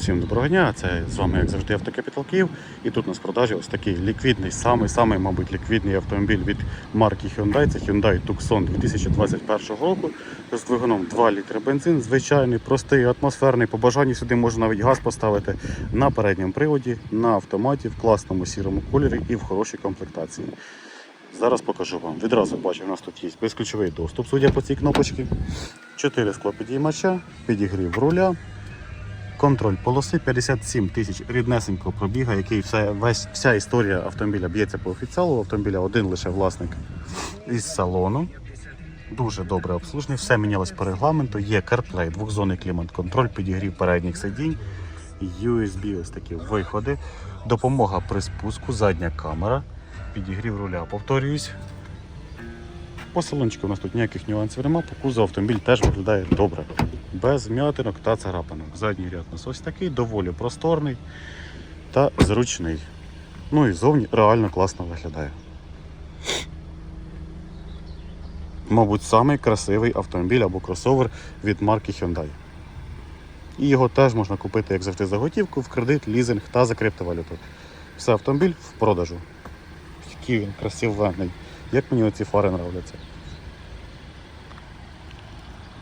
Всім доброго дня! Це з вами, як завжди, Автокапітал Київ. І тут у нас в продажі ось такий ліквідний, самий, самий, мабуть, ліквідний автомобіль від марки Hyundai. Це Hyundai Tucson 2021 року з двигуном 2 літри бензин, звичайний, простий, атмосферний. По бажанню сюди можна навіть газ поставити на передньому приводі, на автоматі, в класному сірому кольорі і в хорошій комплектації. Зараз покажу вам. Відразу бачу, у нас тут є безключовий доступ, судя по цій кнопочці. 4 склопідіймача, підігрів руля, контроль полоси 57 тисяч ріднесенького пробіга, який все, весь, вся історія автомобіля б'ється по офіціалу. Автомобіля один лише власник із салону. Дуже добре обслужений, все мінялось по регламенту. Є CarPlay, двохзонний клімат-контроль, підігрів передніх сидінь, USB, ось такі виходи, допомога при спуску, задня камера, підігрів руля. Повторююсь, по салончику у нас тут ніяких нюансів немає, по кузову автомобіль теж виглядає добре. Без м'ятинок та царапинок. Задній ряд у нас ось такий, доволі просторний та зручний. Ну і зовні реально класно виглядає. Мабуть, самий красивий автомобіль або кросовер від марки Hyundai. І його теж можна купити, як завжди, за готівку, в кредит, лізинг та за криптовалюту. Все автомобіль в продажу. Який він красивенний. Як мені оці фари нравляться.